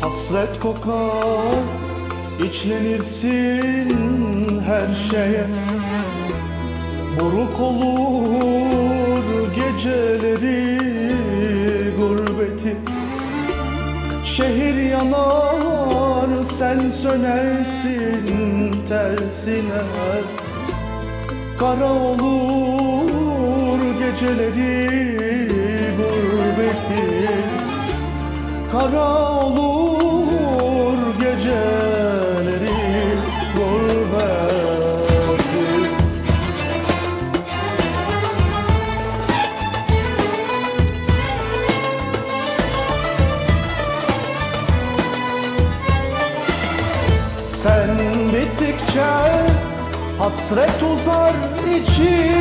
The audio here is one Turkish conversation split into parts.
Hasret kokar içlenirsin her şeye. Buruk olur geceleri gurbeti. Şehir yanar sen sönersin tersine. Kara olur geceleri gurbeti. Kara olur bittikçe hasret uzar içimde.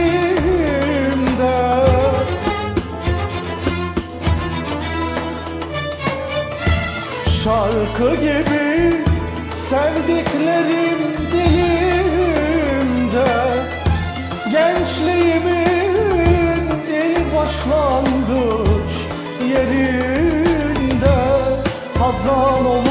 Şarkı gibi sevdiklerim dilimde. Gençliğimin ilk başlangıç yerinde. Hazan olur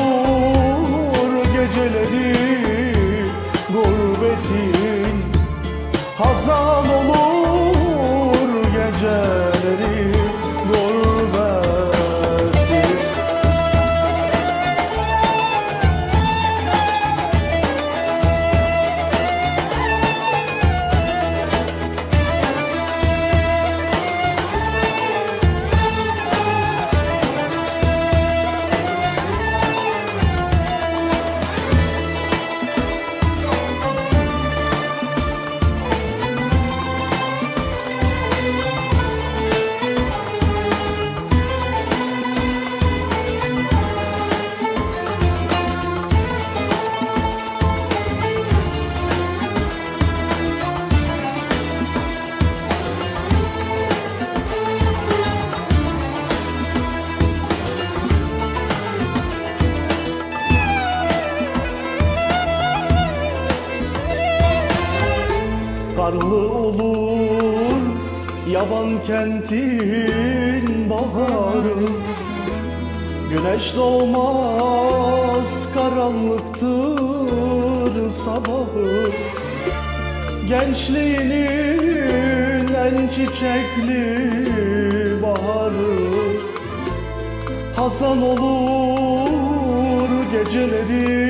Karlı olur. Yaban kentin baharı. Güneş doğmaz karanlıktır sabahı. Gençliğinin en çiçekli baharı. Hazan olur geceleri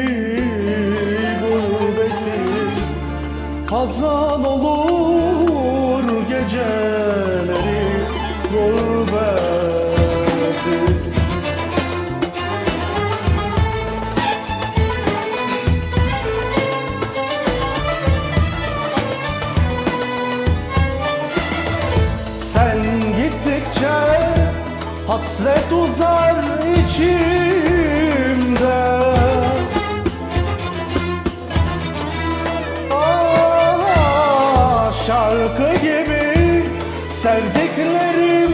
gurbetin Hazan olur hasret uzar içimde. Ah, şarkı gibi sevdiklerim